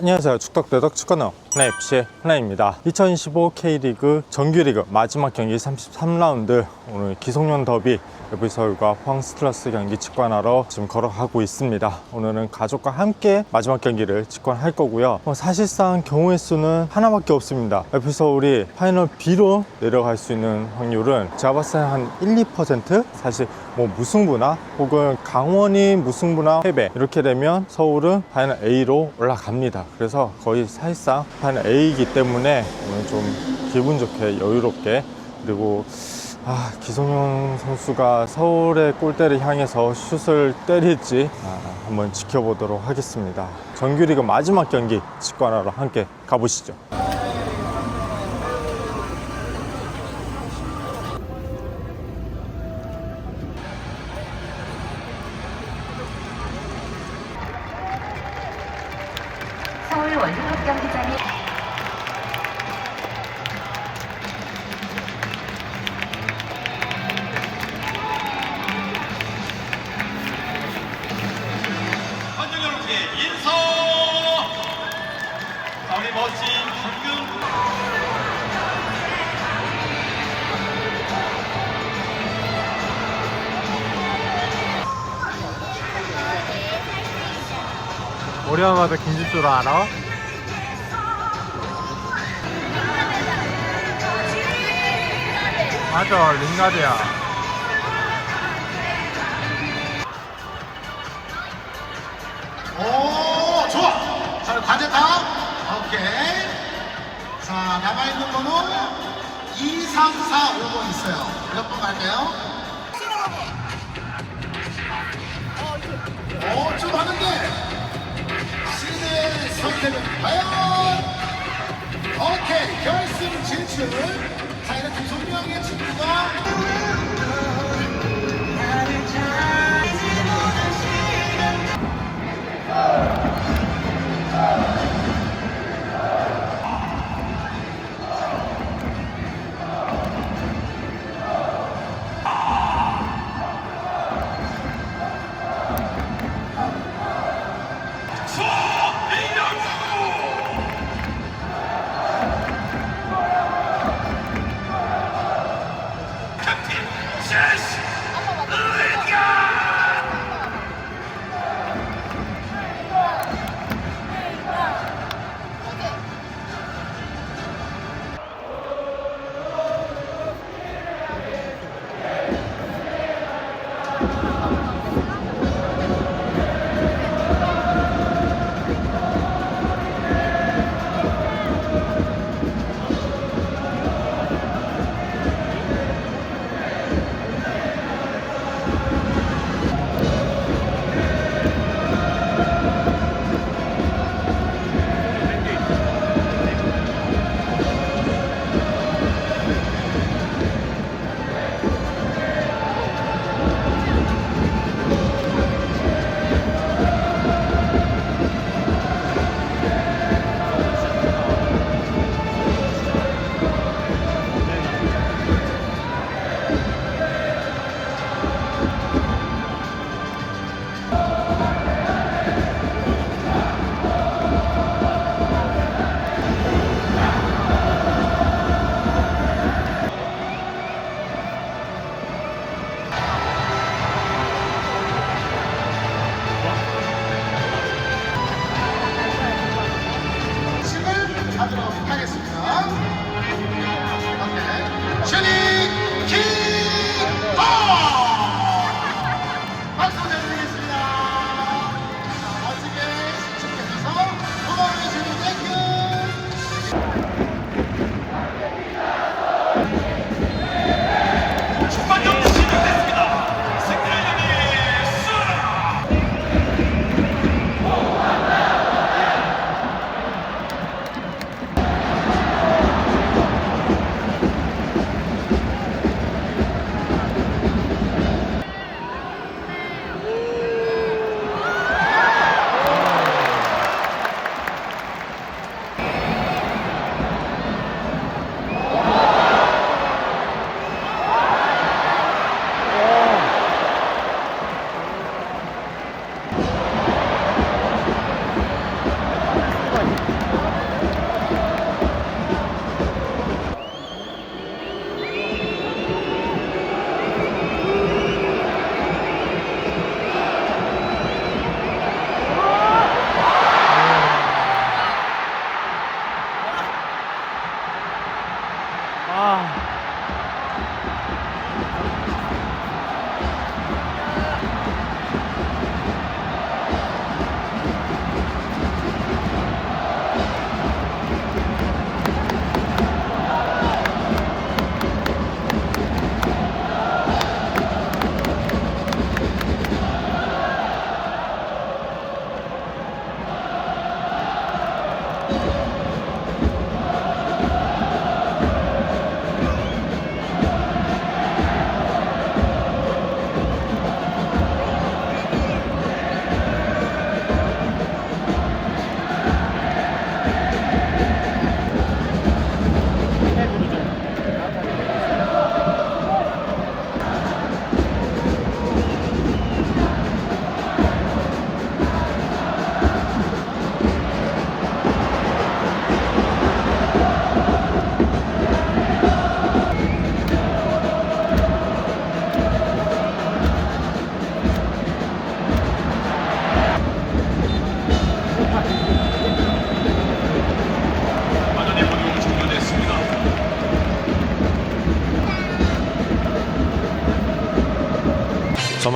안녕하세요. 축덕대덕 축구너 하나 FC의 하나입니다. 2025 K리그 정규리그 마지막 경기 33라운드 오늘 기성용 더비 FC서울과 스틸러스 경기 직관하러 지금 걸어가고 있습니다. 오늘은 가족과 함께 마지막 경기를 직관할 거고요. 어, 사실상 경우의 수는 하나밖에 없습니다. FC서울이 파이널 B로 내려갈 수 있는 확률은 제가 봤을 때한 1, 2% 사실 뭐 무승부나 혹은 강원이 무승부나 패배 이렇게 되면 서울은 파이널 A로 올라갑니다. 그래서 거의 사실상 파이널 A이기 때문에 오늘 좀 기분 좋게 여유롭게 그리고 아, 기성용 선수가 서울의 골대를 향해서 슛을 때릴지 아, 한번 지켜보도록 하겠습니다. 정규리그 마지막 경기 직관하러 함께 가보시죠. 오리아마도 김지수로 알아? 맞아, 링가드야. 오, 좋아. 자, 과제 다. 오케이. 자, 남아있는 번호 2345번 있어요. 몇 번 갈까요? 오, 좀 하는데. 상태는 과연 오케이 결승 진출 자이라팀 송명의 친구가 Oh!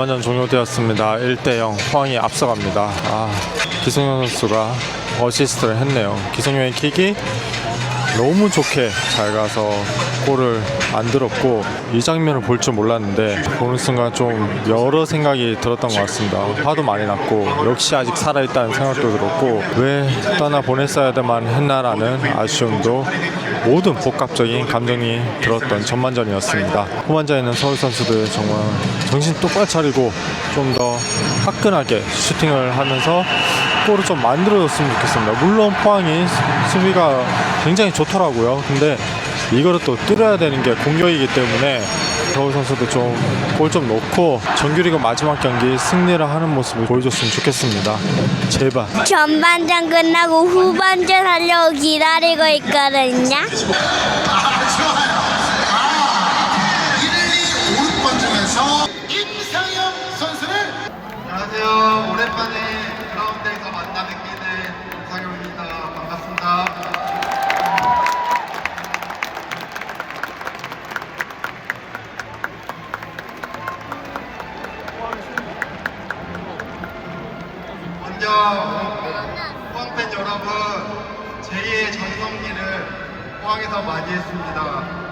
전반전 종료되었습니다. 1대0 포항이 앞서갑니다. 아, 기성용 선수가 어시스트를 했네요. 기성용의 킥이 너무 좋게 잘 가서 골을 만들었고 이 장면을 볼 줄 몰랐는데 보는 순간 좀 여러 생각이 들었던 것 같습니다. 화도 많이 났고 역시 아직 살아있다는 생각도 들었고 왜 떠나 보냈어야 만 했나라는 아쉬움도 모든 복합적인 감정이 들었던 전반전이었습니다. 후반전에는 서울 선수들 정말 정신 똑바로 차리고 좀 더 화끈하게 슈팅을 하면서 골을 좀 만들어줬으면 좋겠습니다. 물론 포항이 수- 수비가 굉장히 좋더라고요. 근데 이거를 또 뚫어야 되는 게 공격이기 때문에 서울 선수도 좀 골 좀 넣고 정규리그 마지막 경기 승리를 하는 모습을 보여줬으면 좋겠습니다. 제발. 전반전 끝나고 후반전 하려고 기다리고 있거든요. 아, 좋아요. 아, 1, 2, 5번 중에서 임상엽 선수를 안녕하세요. 오랜만에 성기를 포항에서 맞이했습니다.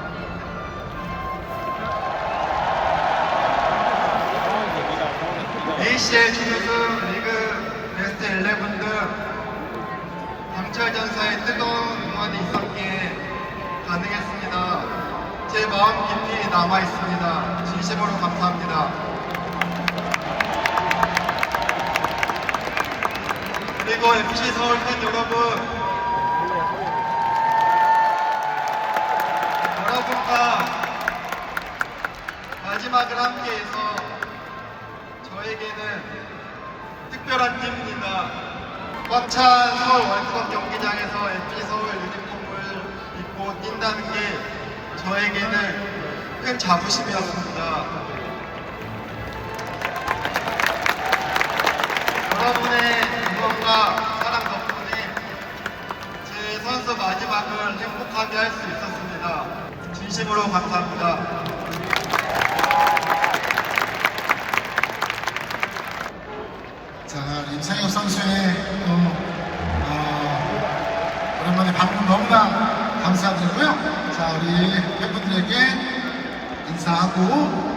ACL 준우승 리그 베스트 11등 강철 전사의 뜨거운 응원이 있었기에 가능했습니다. 제 마음 깊이 남아 있습니다. 진심으로 감사합니다. 그리고 FC 서울 팬 여러분, 여러분과 마지막을 함께해서 저에게는 특별한 팀입니다. 꽉찬 서울 월드컵 경기장에서 FC 서울 유니폼을 입고 뛴다는 게 저에게는 큰 자부심이었습니다. 여러분의 응원과 사랑 덕분에 제 선수 마지막을 행복하게 할 수 있었습니다. 진심으로 감사합니다. 자, 임상엽 선수의 또, 어, 오랜만에 방문 너무나 감사드리고요. 자, 우리 팬분들에게 인사하고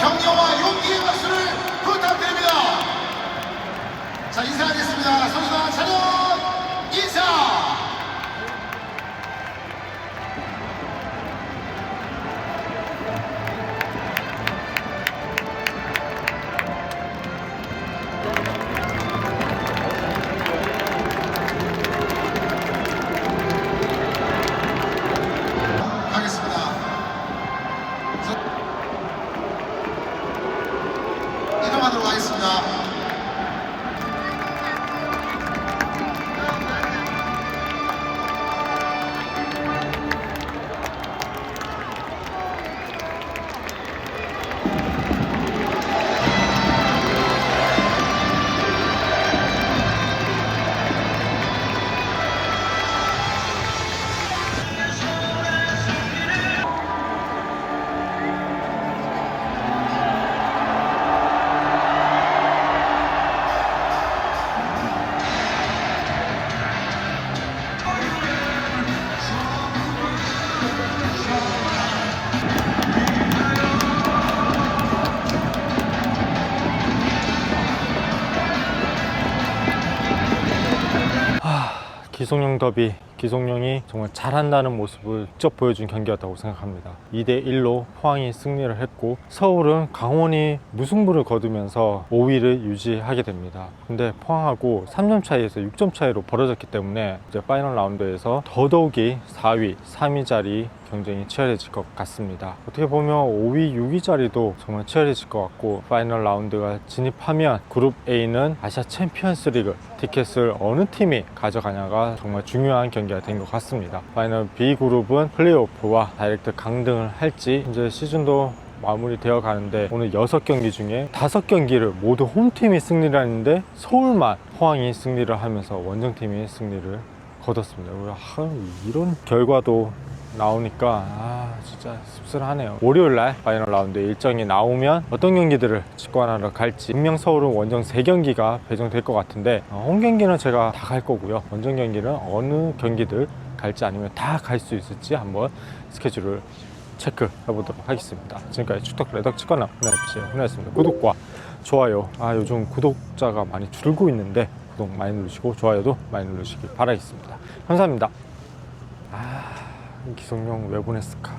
힘내라 기성용 더비 기성용이 정말 잘한다는 모습을 직접 보여준 경기였다고 생각합니다. 2대1로 포항이 승리를 했고 서울은 강원이 무승부를 거두면서 5위를 유지하게 됩니다. 근데 포항하고 3점 차이에서 6점 차이로 벌어졌기 때문에 이제 파이널 라운드에서 더더욱이 4위, 3위 자리 경쟁이 치열해질 것 같습니다. 어떻게 보면 5위, 6위 자리도 정말 치열해질 것 같고 파이널 라운드가 진입하면 그룹 A는 아시아 챔피언스 리그 티켓을 어느 팀이 가져가냐가 정말 중요한 경기가 된 것 같습니다. 파이널 B 그룹은 플레이오프와 다이렉트 강등을 할지 이제 시즌도 마무리되어 가는데 오늘 6경기 중에 5경기를 모두 홈팀이 승리를 하는데 서울만 포항이 승리를 하면서 원정팀이 승리를 거뒀습니다. 우리 하, 이런 결과도 나오니까 아 진짜 씁쓸하네요. 월요일 날 파이널 라운드 일정이 나오면 어떤 경기들을 직관하러 갈지 분명 서울은 원정 3경기가 배정될 것 같은데 어, 홈 경기는 제가 다 갈 거고요. 원정 경기는 어느 경기들 갈지 아니면 다 갈 수 있을지 한번 스케줄을 체크해 보도록 하겠습니다. 지금까지 축덕 레덕 치거나 훈련FC의 훈련했습니다. 구독과 좋아요. 아 요즘 구독자가 많이 줄고 있는데 구독 많이 누르시고 좋아요도 많이 누르시길 바라겠습니다. 감사합니다. 아 기성용 왜 보냈을까?